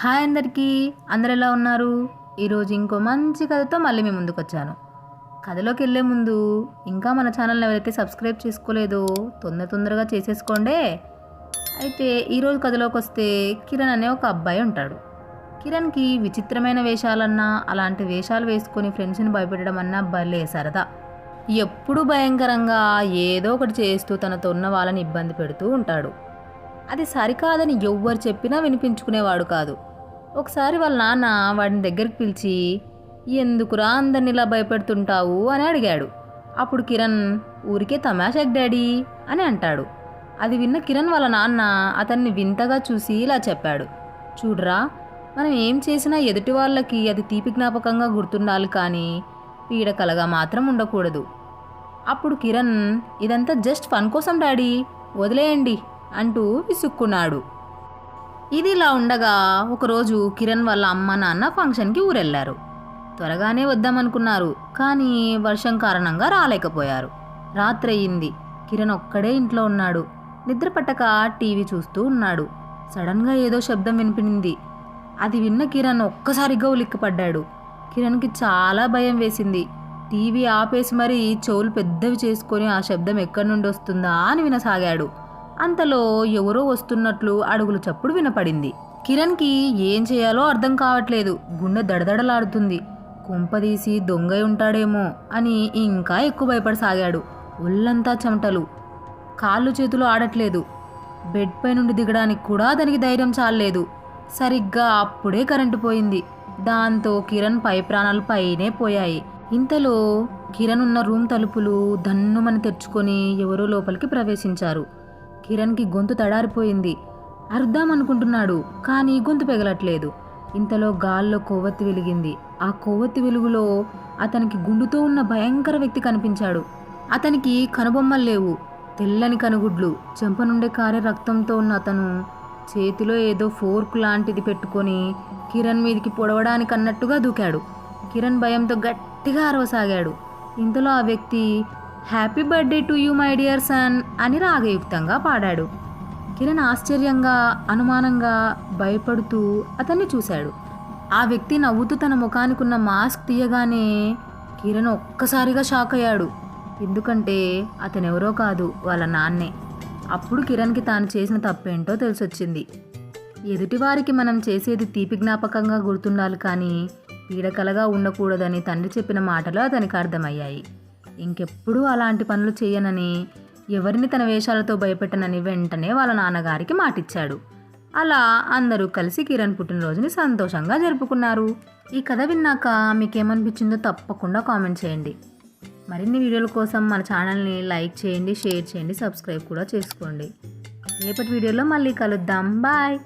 Hi అందరికీ. అందరు ఎలా ఉన్నారు? ఈరోజు ఇంకో మంచి కథతో మళ్ళీ మీ ముందుకు వచ్చాను కథలోకి వెళ్ళే ముందు ఇంకా మన ఛానల్ని ఎవరైతే సబ్స్క్రైబ్ చేసుకోలేదో తొందర తొందరగా చేసేసుకోండి. అయితే ఈరోజు కథలోకి వస్తే కిరణ్ అనే ఒక అబ్బాయి ఉంటాడు. కిరణ్కి విచిత్రమైన వేషాలన్నా అలాంటి వేషాలు వేసుకొని ఫ్రెండ్స్ని భయపెట్టడం అన్నా భలే సరదా. ఎప్పుడు భయంకరంగా ఏదో ఒకటి చేస్తూ తనతో ఉన్న వాళ్ళని ఇబ్బంది పెడుతూ ఉంటాడు. అది సరికాదని ఎవ్వరు చెప్పినా వినిపించుకునేవాడు కాదు. ఒకసారి వాళ్ళ నాన్న వాడిని దగ్గరికి పిలిచి ఎందుకురా అందరిని ఇలా భయపెడుతుంటావు? అని అడిగాడు. అప్పుడు కిరణ్ ఊరికే తమాషాక్ డాడీ అని అంటాడు. అది విన్న కిరణ్ వాళ్ళ నాన్న అతన్ని వింతగా చూసి ఇలా చెప్పాడు. చూడరా మనం ఏం చేసినా ఎదుటి వాళ్ళకి అది తీపి జ్ఞాపకంగా గుర్తుండాలి కానీ పీడకలగా మాత్రం ఉండకూడదు. అప్పుడు కిరణ్ ఇదంతా జస్ట్ ఫన్ కోసం డాడీ వదిలేయండి. అంటూ విసుక్కున్నాడు. ఇది ఇలా ఉండగా ఒకరోజు కిరణ్ వాళ్ళ అమ్మ నాన్న ఫంక్షన్కి ఊరెళ్ళారు త్వరగానే వద్దామనుకున్నారు కానీ వర్షం కారణంగా రాలేకపోయారు. రాత్రి అయింది కిరణ్ ఒక్కడే ఇంట్లో ఉన్నాడు. నిద్ర పట్టక టీవీ చూస్తూ ఉన్నాడు. సడన్గా ఏదో శబ్దం వినిపించింది అది విన్న కిరణ్ ఒక్కసారిగా ఉలిక్కిపడ్డాడు. కిరణ్కి చాలా భయం వేసింది. టీవీ ఆపేసి మరీ చెవులు పెద్దవి చేసుకొని ఆ శబ్దం ఎక్కడి నుండి వస్తుందా అని వినసాగాడు. అంతలో ఎవరో వస్తున్నట్లు అడుగులు చప్పుడు వినపడింది. కిరణ్కి ఏం చేయాలో అర్థం కావట్లేదు. గుండె దడదడలాడుతుంది. కుంపదీసి దొంగై ఉంటాడేమో అని ఇంకా ఎక్కువ భయపడసాగాడు. ఒళ్ళంతా చెమటలు. కాళ్ళు చేతులు ఆడట్లేదు. బెడ్ పై నుండి దిగడానికి కూడా దానికి ధైర్యం చాలలేదు. సరిగ్గా అప్పుడే కరెంటు పోయింది. దాంతో కిరణ్ పై ప్రాణాలు పైనే పోయాయి. ఇంతలో కిరణ్ ఉన్న రూమ్ తలుపులు దన్నుమని తెరుచుకొని ఎవరో లోపలికి ప్రవేశించారు. కిరణ్కి గొంతు తడారిపోయింది. అరుద్దామనుకుంటున్నాడు కానీ గొంతు పెగలట్లేదు. ఇంతలో గాల్లో కొవ్వొత్తి వెలిగింది. ఆ కొవ్వొత్తి వెలుగులో అతనికి గుండుతో ఉన్న భయంకర వ్యక్తి కనిపించాడు. అతనికి కనుబొమ్మలు లేవు. తెల్లని కనుగుడ్లు చెంప నుండే కారే రక్తంతో ఉన్న అతను చేతిలో ఏదో ఫోర్క్ లాంటిది పెట్టుకొని కిరణ్ మీదికి పొడవడానికి అన్నట్టుగా దూకాడు. కిరణ్ భయంతో గట్టిగా అరవసాగాడు. ఇంతలో ఆ వ్యక్తి happy birthday to you my dear son అని రాగయుక్తంగా పాడాడు. కిరణ్ ఆశ్చర్యంగా అనుమానంగా భయపడుతూ అతన్ని చూశాడు. ఆ వ్యక్తి నవ్వుతూ తన ముఖానికి ఉన్న మాస్క్ తీయగానే కిరణ్ ఒక్కసారిగా షాక్ అయ్యాడు. ఎందుకంటే అతనెవరో కాదు వాళ్ళ నాన్నే. అప్పుడు కిరణ్కి తాను చేసిన తప్పేంటో తెలిసొచ్చింది. ఎదుటివారికి మనం చేసేది తీపి జ్ఞాపకంగా గుర్తుండాలి కానీ పీడకలగా ఉండకూడదని తండ్రి చెప్పిన మాటలు అతనికి అర్థమయ్యాయి. ఇంకెప్పుడూ అలాంటి పనులు చేయనని ఎవరిని తన వేషాలతో భయపెట్టనని వెంటనే వాళ్ళ నాన్నగారికి మాటిచ్చాడు. అలా అందరూ కలిసి కిరణ్ పుట్టినరోజుని సంతోషంగా జరుపుకున్నారు. ఈ కథ విన్నాక మీకేమనిపించిందో తప్పకుండా కామెంట్ చేయండి. మరిన్ని వీడియోల కోసం మన ఛానల్ని లైక్ చేయండి షేర్ చేయండి సబ్స్క్రైబ్ కూడా చేసుకోండి. రేపటి వీడియోలో మళ్ళీ కలుద్దాం. బాయ్!